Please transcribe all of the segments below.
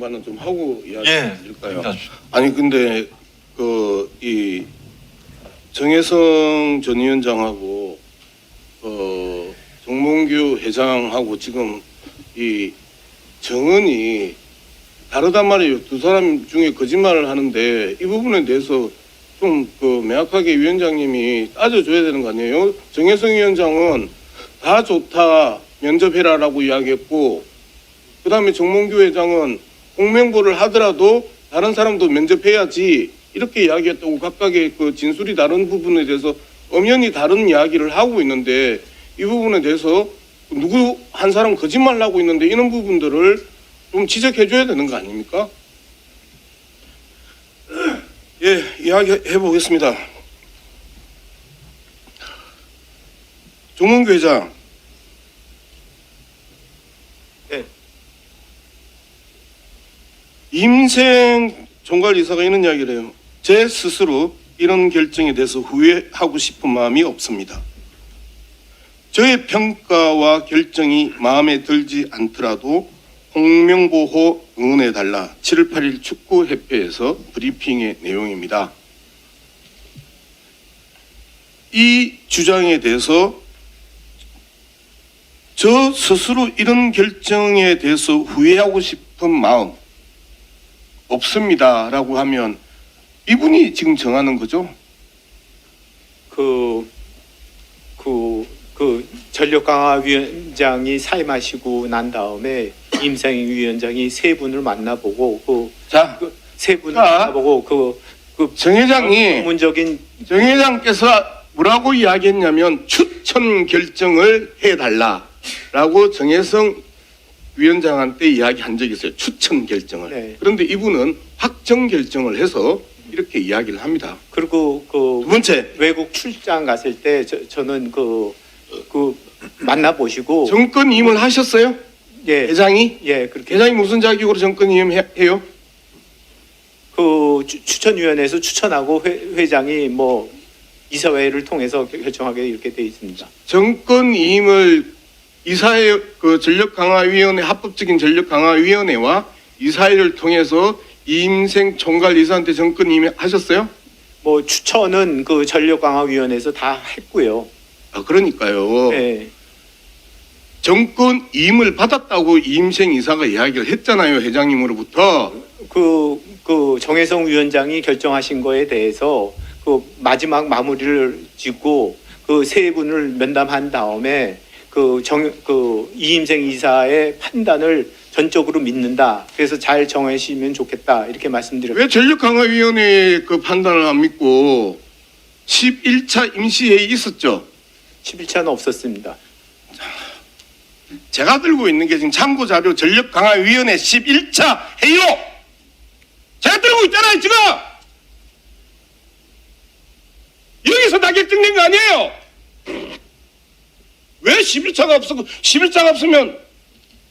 거는 좀 하고 예. 이야기할까요? 얘기하십시오. 아니 근데 그 이 정혜성 전 위원장하고 어 정몽규 회장하고 지금 이 정은이 다르단 말이에요. 두 사람 중에 거짓말을 하는데 이 부분에 대해서 좀 그 명확하게 위원장님이 따져줘야 되는 거 아니에요? 정혜성 위원장은 다 좋다 면접해라라고 이야기했고 그 다음에 정몽규 회장은 공명보를 하더라도 다른 사람도 면접해야지 이렇게 이야기했다고 각각의 그 진술이 다른 부분에 대해서 엄연히 다른 이야기를 하고 있는데 이 부분에 대해서 누구 한 사람 거짓말 하고 있는데 이런 부분들을 좀 지적해 줘야 되는 거 아닙니까? 예, 이야기해 보겠습니다. 정몽규 회장. 네. 임생 총괄이사가 이런 이야기를 해요. 제 스스로 이런 결정에 대해서 후회하고 싶은 마음이 없습니다. 저의 평가와 결정이 마음에 들지 않더라도 홍명보호 응원해달라 7월 8일 축구협회에서 브리핑의 내용입니다. 이 주장에 대해서 저 스스로 이런 결정에 대해서 후회하고 싶은 마음 없습니다라고 하면 이분이 지금 정하는 거죠. 그, 그, 그 전력강화위원장이 사임하시고 난 다음에 임상희 위원장이 세 분을 만나보고 그 자, 세 분을 자. 만나보고 그, 그 정 회장이 전문적인 정 회장께서 뭐라고 이야기했냐면 추천 결정을 해달라라고 정혜성 위원장한테 이야기한 적이 있어요. 추천 결정을. 네. 그런데 이분은 확정 결정을 해서 이렇게 이야기를 합니다. 그리고 두그 번째, 외국 출장 갔을 때 저, 저는 그, 그 만나보시고 정권 임을 하셨어요? 예, 회장이? 예, 그렇게 회장이 무슨 자격으로 정권 임해요? 그 추- 추천위원회에서 추천하고 회, 회장이 뭐 이사회를 통해서 결정하게 이렇게 돼 있습니다. 정권 이임을 이사회 그 전력 강화 위원회 합법적인 전력 강화 위원회와 이사회를 통해서 임생 총괄 이사한테 정권 임하셨어요? 뭐 추천은 그 전력 강화 위원회에서 다 했고요. 아 그러니까요. 네. 정권 임을 받았다고 임생 이사가 이야기를 했잖아요 회장님으로부터. 그, 그 정혜성 위원장이 결정하신 거에 대해서 그 마지막 마무리를 짓고 그 세 분을 면담한 다음에 그 정, 그 이임생 이사의 판단을 전적으로 믿는다. 그래서 잘 정하시면 좋겠다. 이렇게 말씀드렸고. 왜 전력 강화 위원회의 그 판단을 안 믿고 11차 임시회의 있었죠? 11차는 없었습니다. 제가 들고 있는 게 지금 참고 자료 전력 강화 위원회 11차 회의로 제가 들고 있잖아요 지금 여기서 다 결정된 거 아니에요? 왜 11차가 없었고 11차가 없으면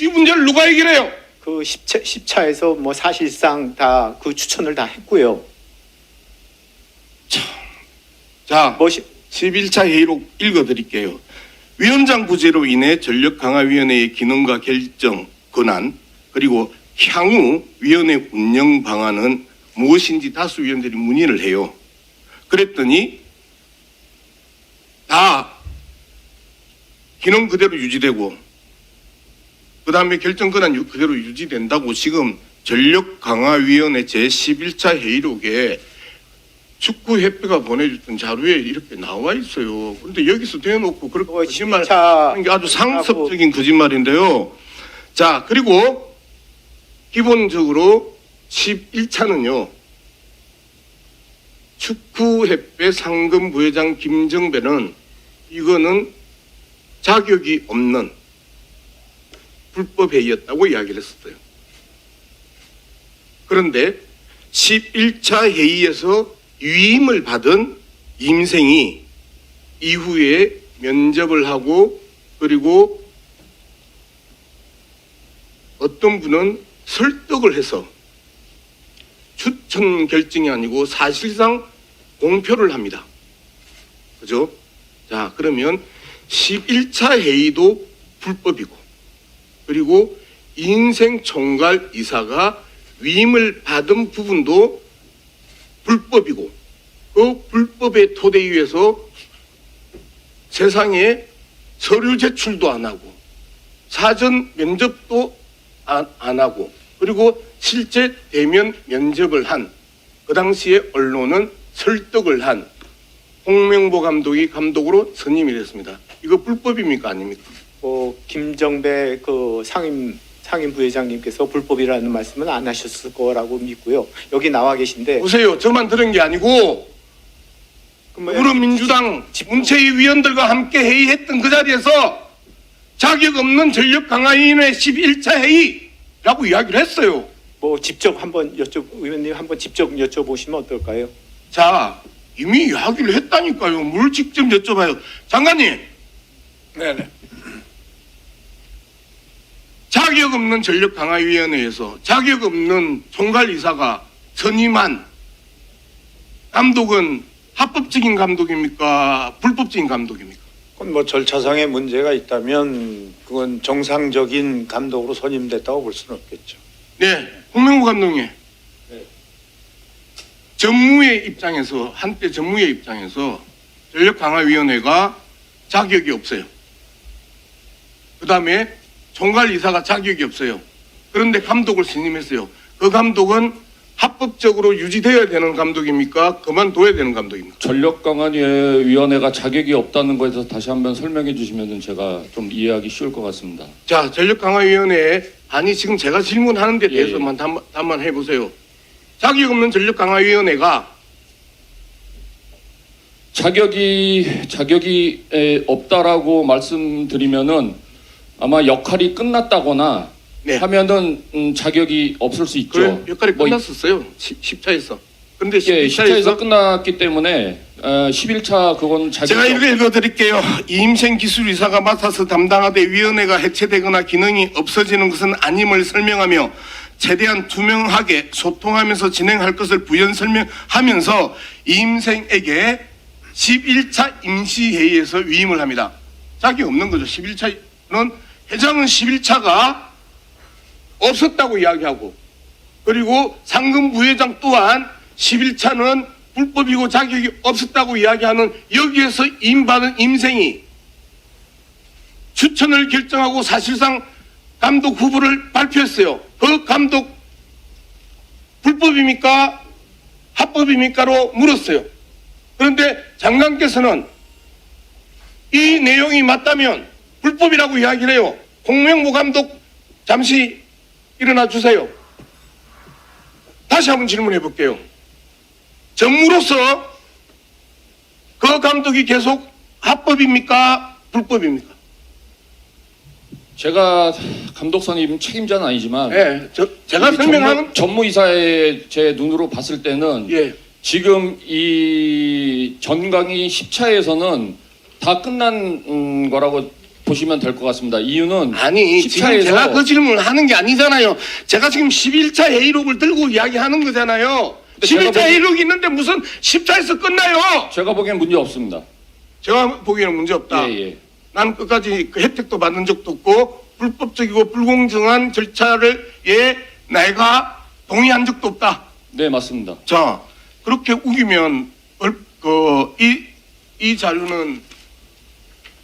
이 문제를 누가 해결해요? 그 10차, 10차에서 뭐 사실상 다 그 추천을 다 했고요. 자 뭐 시- 11차 회의록 읽어드릴게요. 위원장 부재로 인해 전력강화위원회의 기능과 결정 권한 그리고 향후 위원회 운영 방안은 무엇인지 다수 위원들이 문의를 해요. 그랬더니 다 기능 그대로 유지되고 그 다음에 결정 권한 유- 그대로 유지된다고 지금 전력강화위원회 제11차 회의록에 축구협회가 보내줬던 자료에 이렇게 나와 있어요. 그런데 여기서 대놓고 그렇게 뭐 거짓말 11차 하는 게 아주 상습적인 거짓말인데요. 자, 그리고 기본적으로 11차는요. 축구협회 상금 부회장 김정배는 이거는 자격이 없는 불법 회의였다고 이야기를 했었어요. 그런데 11차 회의에서 위임을 받은 임생이 이후에 면접을 하고 그리고 어떤 분은 설득을 해서 추천 결정이 아니고 사실상 공표를 합니다. 그죠? 자, 그러면 11차 회의도 불법이고 그리고 인생 총괄 이사가 위임을 받은 부분도 불법이고 그 불법의 토대 위에서 세상에 서류 제출도 안 하고 사전 면접도 안, 안 하고 그리고 실제 대면 면접을 한 그 당시에 언론은 설득을 한 홍명보 감독이 감독으로 선임이 됐습니다. 이거 불법입니까 아닙니까? 어, 김정배 그 상임 상임 부회장님께서 불법이라는 말씀은 안 하셨을 거라고 믿고요. 여기 나와 계신데 보세요. 저만 들은 게 아니고 그러면 더불어민주당 문체위 위원들과 함께 회의했던 그 자리에서 자격 없는 전력 강화위원회 11차 회의라고 이야기를 했어요. 뭐 직접 한번 여쭤 의원님 한번 직접 여쭤보시면 어떨까요? 자, 이미 이야기를 했다니까요. 뭘 직접 여쭤봐요. 장관님, 네네. 자격 없는 전력 강화 위원회에서 자격 없는 총괄 이사가 선임한 감독은 합법적인 감독입니까? 불법적인 감독입니까? 그건 뭐 절차상의 문제가 있다면 그건 정상적인 감독으로 선임됐다고 볼 수는 없겠죠. 네, 홍명구 감독님. 전무의 입장에서 한때 전무의 입장에서 전력 강화 위원회가 자격이 없어요. 그 다음에 총괄 이사가 자격이 없어요. 그런데 감독을 선임했어요. 그 감독은 합법적으로 유지되어야 되는 감독입니까? 그만둬야 되는 감독입니까? 전력 강화 위원회가 자격이 없다는 거에 대해서 다시 한번 설명해 주시면 제가 좀 이해하기 쉬울 것 같습니다. 자, 전력 강화 위원회 아니 지금 제가 질문하는 데 예, 대해서만 답, 답만 해 보세요. 자격 없는 전력 강화 위원회가 자격이 자격이 에, 없다라고 말씀드리면은 아마 역할이 끝났다거나 네. 하면은 음, 자격이 없을 수 있죠. 그 역할이 뭐, 끝났었어요. 10차에서. 근데 예, 11차에서 10차에서 끝났기 때문에 어, 11차 그건 자격이 제가 없- 이거 읽어드릴게요. 이임생 기술 이사가 맡아서 담당하되 위원회가 해체되거나 기능이 없어지는 것은 아님을 설명하며 최대한 투명하게 소통하면서 진행할 것을 부연 설명하면서 이임생에게 11차 임시회의에서 위임을 합니다. 자격 없는 거죠. 11차는 회장은 11차가 없었다고 이야기하고 그리고 상금 부회장 또한 11차는 불법이고 자격이 없었다고 이야기하는 여기에서 임받은 임생이 추천을 결정하고 사실상 감독 후보를 발표했어요. 그 감독 불법입니까? 합법입니까?로 물었어요. 그런데 장관께서는 이 내용이 맞다면 불법이라고 이야기를 해요. 홍명보 감독 잠시 일어나 주세요. 다시 한번 질문해 볼게요. 전무로서 그 감독이 계속 합법입니까? 불법입니까? 제가 감독 선임 책임자는 아니지만 예, 저, 제가 우리 설명하는 전무, 전무이사의 제 눈으로 봤을 때는 예, 지금 이 전강이 10차에서는 다 끝난 음, 거라고 보시면 될 것 같습니다. 이유는 아니 지금 10차에서 제가 그 질문을 하는 게 아니잖아요. 제가 지금 11차 회의록을 들고 이야기하는 거잖아요. 근데 제가 11차 보기- 회의록이 있는데 무슨 10차에서 끝나요? 제가 보기엔 문제 없습니다. 제가 보기에는 문제 없다. 예, 예. 난 끝까지 그 혜택도 받은 적도 없고 불법적이고 불공정한 절차를 예 내가 동의한 적도 없다. 네, 맞습니다. 자 그렇게 우기면 그이 이 자료는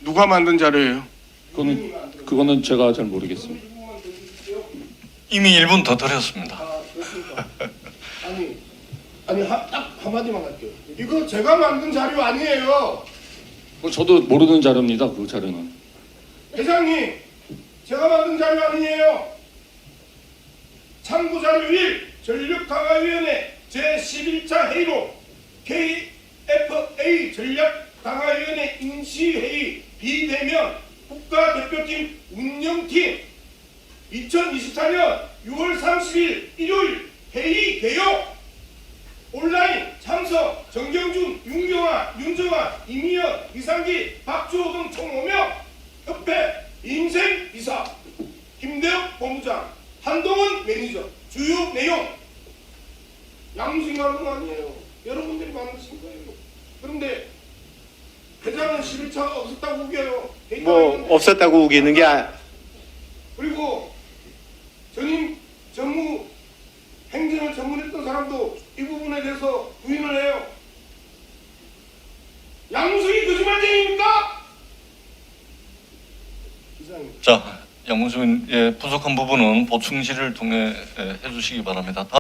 누가 만든 자료예요? 그거는 그거는 제가 잘 모르겠습니다. 이미 1분 더 드렸습니다. 아니 아니 하, 딱 한마디만 할게요. 이거 제가 만든 자료 아니에요. 그거 저도 모르는 자료입니다. 그 자료는. 회장님 제가 만든 자료 아니에요. 참고 자료 1 전력 강화 위원회 제 11차 회의록 KFA 전력 강화 위원회 임시 회의 비대면 국가대표팀 운영팀. 2024년 6월 30일 일요일 회의 개요. 온라인 참석 정경준, 윤경아, 윤정아, 이미연, 이상기, 박주호 등 총 5명. 협회 임생 이사. 김대엽 본부장 한동훈 매니저. 주요 내용. 양심하는 거 아니에요. 여러분들이 만드신 거예요. 그런데 회장은 11차가 없었다고 우겨요 뭐. 없었다고 우기는 게 아, 그리고 전임 전무 행정을 전문했던 사람도 이 부분에 대해서 부인을 해요. 양무석이 거짓말쟁이입니까? 이상입니다. 자, 양문수의 부족한 부분은 보충 질의를 통해 에, 해주시기 바랍니다.